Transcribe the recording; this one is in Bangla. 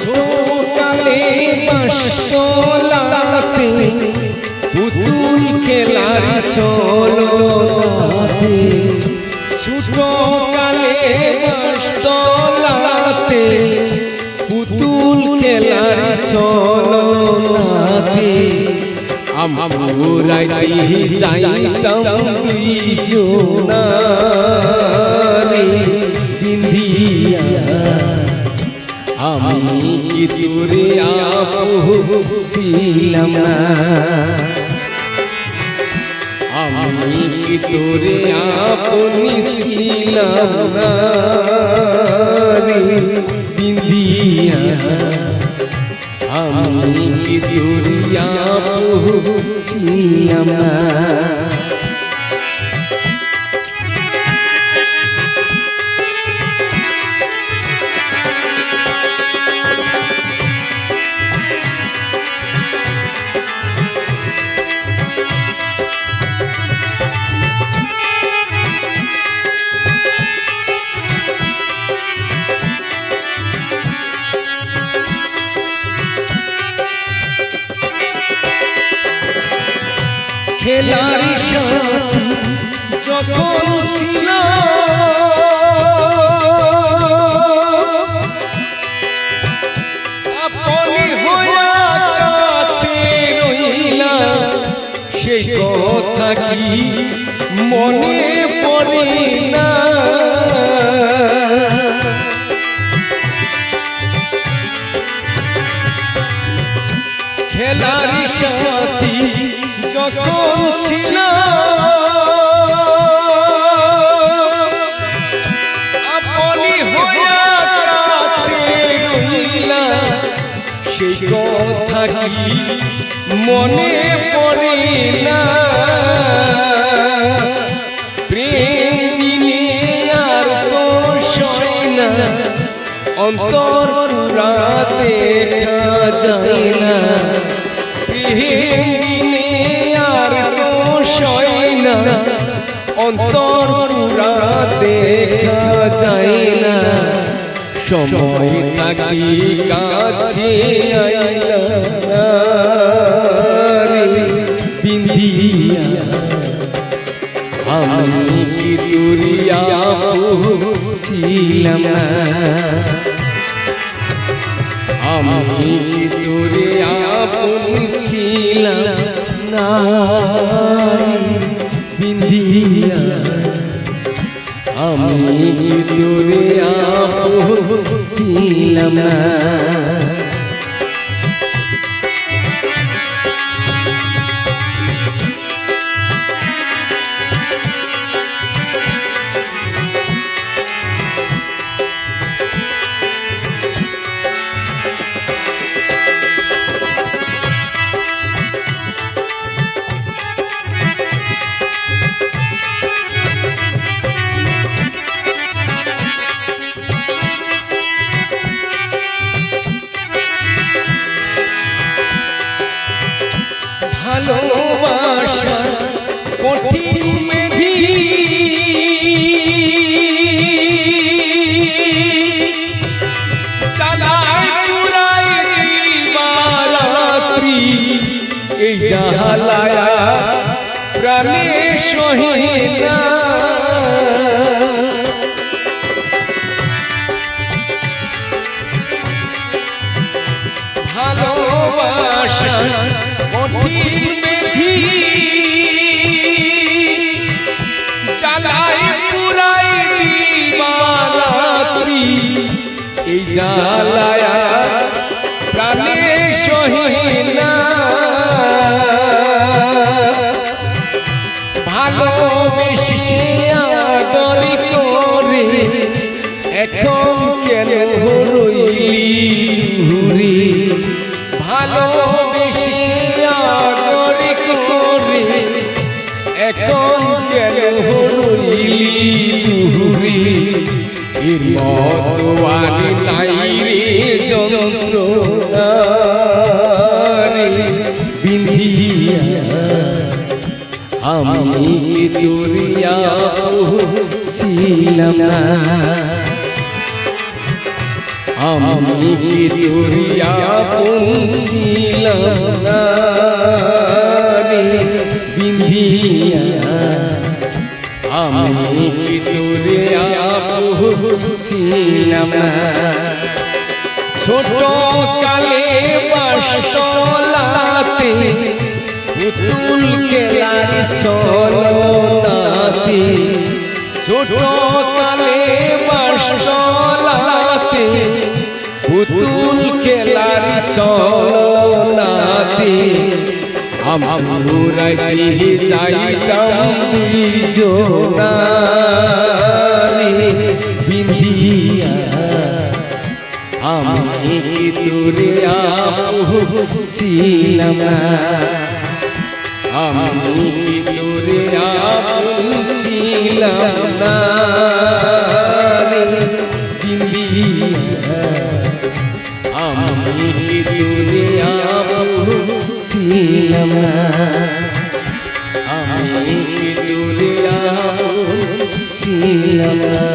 ছোটকালে পাঁচতলাতে পুতুল খেলার সলতে ছোটকালে পুতুল দুই সোনা আপু ছিলাম না। আমি কি তোরে আপনি ছিলাম না বিন্দিয়া? আমি কি তোরে আপনি ছিলাম না? খেলার সাথী যখন আপনি হইয়া কাছে রইলা সেই কথা কি সাথী যখন ছিল আপনি হইয়া কাছে রইলা সেই কথা কি মনে পড়ে না, অন্তর রাতে যায় না। প্রেম না, অন্তর রাতে যায় না। সময় থাকি কাছে বিন্দিয়া আমি কি তুরিয়া ছিলাম না? কি ছিলাম না? বিন্দিয়া আমি তোরে আপন ছিলাম না। কঠিন মেধি চালায় পুরাই দিবারাত্রি এই জাহালায়া প্রাণে সহিনা ভালোবাসা কঠিন মেধি। জ্বালায়া প্রাণে সহিনা। ভালোবেসে আদরি করি এখন আমি তোরিয়া ছিলাম না। আমি তোরিয়া ছিলাম না। বিন্ধিয়া। আমি তোরিয়া ছিলাম না। ছোট কালে বা পুতুল খেলার সোনাতি ছোট কালে মাস্টলাতে পুতুল খেলার সোনাতি আমরাই যাইতাম বিজনারি বিন্দিয়া আমি কি তোরে আপু ছিলাম না? ছিলাম না। আমি ছিলাম না।